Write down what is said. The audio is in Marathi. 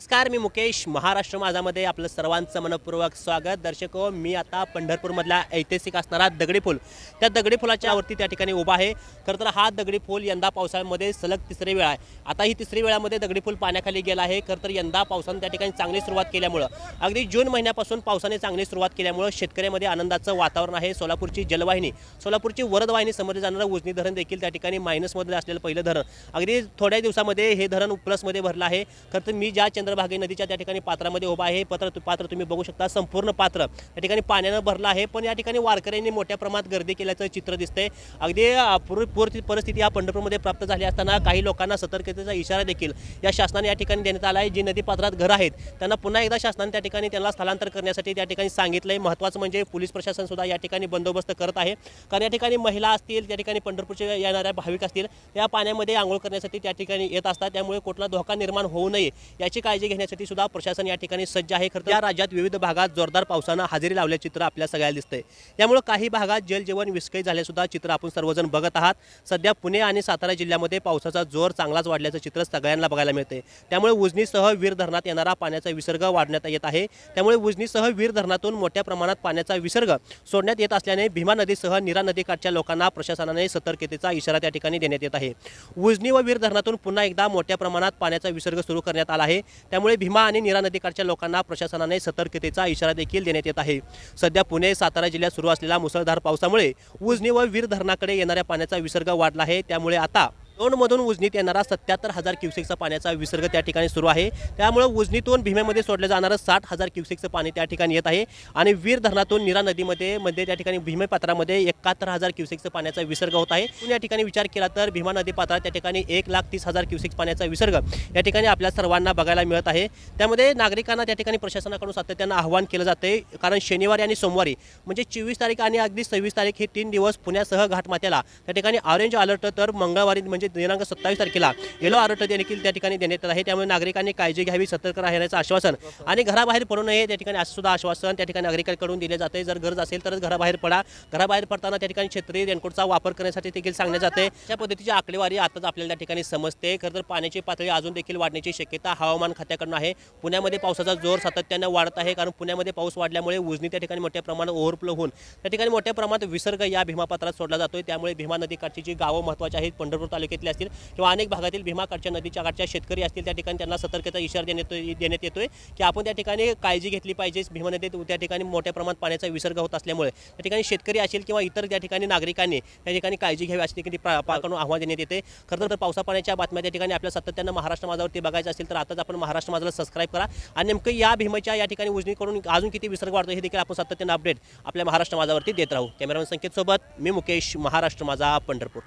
नमस्कार मी मुकेश महाराष्ट्र माझामध्ये आपलं सर्वांचं मनपूर्वक स्वागत. दर्शक हो, मी आता पंढरपूरमधला ऐतिहासिक असणारा दगडी पूल. त्या दगडी पुलाच्या वरती त्या ठिकाणी उभा आहे. खरं तर हा दगडी पूल यंदा पावसाळ्यामध्ये सलग तिसरी वेळा आहे. आता ही तिसरी वेळामध्ये दगडी पूल पाण्याखाली गेला आहे. खरं तर यंदा पावसानं त्या ठिकाणी चांगली सुरुवात केल्यामुळं अगदी जून महिन्यापासून पावसाने चांगली सुरुवात केल्यामुळं शेतकऱ्यामध्ये आनंदाचं वातावरण आहे. सोलापूरची जलवाहिनी सोलापूरची वरदवाहिनी समोर जाणारं उजनी धरण देखील त्या ठिकाणी मायनसमध्ये असलेलं पहिलं धरण. अगदी थोड्या दिवसामध्ये हे धरण प्लसमध्ये भरलं आहे. खरं तर मी ज्या चंद्रभागे नदीच्या त्या ठिकाणी पात्रामध्ये उभा आहे. पत्र पात्र तुम्ही बघू शकता. संपूर्ण पात्र त्या ठिकाणी पाण्यानं भरलं आहे. पण या ठिकाणी वारकऱ्यांनी मोठ्या प्रमाणात गर्दी केल्याचं चित्र दिसतंय. अगदी पूर पूर परिस्थिती या पंढरपूरमध्ये प्राप्त झाली असताना काही लोकांना सतर्कतेचा इशारा देखील या शासनाने या ठिकाणी देण्यात आला आहे. जी नदी पात्रात घरं आहेत त्यांना पुन्हा एकदा शासनाने त्या ठिकाणी त्यांना स्थलांतर करण्यासाठी त्या ठिकाणी सांगितलं आहे महत्त्वाचं म्हणजे पोलीस प्रशासन सुद्धा या ठिकाणी बंदोबस्त करत आहे. कारण या ठिकाणी महिला असतील त्या ठिकाणी पंढरपूरचे येणाऱ्या भाविक असतील त्या पाण्यामध्ये आंघोळ करण्यासाठी त्या ठिकाणी येत असतात. त्यामुळे कुठला धोका निर्माण होऊ नये याची काळजी घेण्यासाठी सुद्धा प्रशासन या ठिकाणी सज्ज आहे. खरं या राज्यात विविध भागात जोरदार पावसानं हजेरी लावल्या चित्र आपल्या सगळ्याला दिसतंय. त्यामुळे काही भागात जलजीवन विस्कळीत झाले सुद्धा चित्र आपण सर्वजण बघत आहात. सध्या पुणे आणि सातारा जिल्ह्यामध्ये पावसाचा जोर चांगलाच वाढल्याचं चित्र सगळ्यांना बघायला मिळते त्यामुळे उजनीसह वीर धरणात येणारा पाण्याचा विसर्ग वाढण्यात येत आहे. त्यामुळे उजनीसह वीर धरणातून मोठ्या प्रमाणात पाण्याचा विसर्ग सोडण्यात येत असल्याने भीमा नदीसह निरा नदीकाठच्या लोकांना प्रशासनाने सतर्कतेचा इशारा त्या ठिकाणी देण्यात येत आहे. उजनी व वीर धरणातून पुन्हा एकदा मोठ्या प्रमाणात पाण्याचा विसर्ग सुरू करण्यात आला आहे. त्यामुळे भीमा आणि निरा नदीकाठच्या लोकांना प्रशासनाने सतर्कतेचा इशारा देखील देण्यात येत आहे. सध्या पुणे सातारा जिल्ह्यात सुरू असलेल्या मुसळधार पावसामुळे उजनी व वीर धरणाकडे येणाऱ्या पाण्याचा विसर्ग वाढला आहे. त्यामुळे आता दोनमधून उजनीत येणारा सत्याहत्तर हजार क्युसेकचा पाण्याचा विसर्ग त्या ठिकाणी सुरू आहे. त्यामुळे उजनीतून भीमेमध्ये सोडलं जाणारं साठ हजार क्युसेकचं पाणी त्या ठिकाणी येत आहे. आणि वीर धरणातून नीरा नदीमध्ये मध्ये त्या ठिकाणी भीमे पात्रामध्ये एकाहत्तर हजार क्युसेकचं पाण्याचा विसर्ग होत आहे. या ठिकाणी विचार केला तर भीमा नदी पात्रात त्या ठिकाणी एक लाख तीस हजार क्युसेक पाण्याचा विसर्ग या ठिकाणी आपल्या सर्वांना बघायला मिळत आहे. त्यामध्ये नागरिकांना त्या ठिकाणी प्रशासनाकडून सातत्यानं आवाहन केलं जाते कारण शनिवारी आणि सोमवारी म्हणजे चोवीस तारीख आणि अगदी सव्वीस तारीख हे तीन दिवस पुण्यासह घाटमाथ्याला त्या ठिकाणी ऑरेंज अलर्ट तर मंगळवारी म्हणजे दिनांक सत्तावीस तारखेला येलो अलर्ट देखील त्या ठिकाणी देण्यात येत आहे. त्यामुळे नागरिकांनी काळजी घ्यावी सतर्क राहण्याचं आश्वासन आणि घराबाहेर पडू नये त्या ठिकाणी असं सुद्धा आश्वासन त्या ठिकाणी नागरिकांकडून दिले जाते. जर गरज असेल तरच घराबाहेर पडा. घराबाहेर पडताना त्या ठिकाणी क्षेत्रीय रेनकोटचा वापर करण्यासाठी देखील सांगण्यात जाते. अशा पद्धतीची आकडेवारी आताच आपल्याला त्या ठिकाणी समजते. खरं तर पाण्याची पातळी अजून देखील वाढण्याची शक्यता हवामान खात्याकडून आहे. पुण्यामध्ये पावसाचा जोर सातत्यानं वाढत आहे कारण पुण्यामध्ये पाऊस वाढल्यामुळे उजनी त्या ठिकाणी मोठ्या प्रमाणात ओव्हरफ्लो होऊन त्या ठिकाणी मोठ्या प्रमाणात विसर्ग या भीमापात्रात सोडला जातोय. त्यामुळे भीमा नदीकाठची जी गावं महत्त्वाची आहेत. पंढरपूर तालुक्यातली असतील किंवा अनेक भागातील भीमाकाठच्या नदीच्या काठच्या शेतकरी असतील त्या ठिकाणी त्यांना सतर्कता इशारा देण्यात देण्यात येतोय की आपण त्या ठिकाणी काळजी घेतली पाहिजे. भीमा नदीत त्या ठिकाणी मोठ्या प्रमाणात पाण्याचा विसर्ग होत असल्यामुळे त्या ठिकाणी शेतकरी असेल किंवा इतर त्या ठिकाणी नागरिकांनी त्या ठिकाणी काळजी घ्यावी अशी देखील पाकडून आव्हान देण्यात येते. खरं तर पावसा पाण्याच्या बातम्या त्या ठिकाणी आपल्या सातत्यानं महाराष्ट्र माझावरती बघायचं असेल तर आताच आपण महाराष्ट्र माझाला सबस्क्राईब करा. आणि नेमकं या भीमेच्या या ठिकाणी उजनीकडून अजून किती विसर्ग वाढतो हे देखील आपण सातत्यानं अपडेट आपल्या महाराष्ट्र माझावरती देत राहू. कॅमेरामॅन संकेत सोबत मी मुकेश महाराष्ट्र माझा पंढरपूर.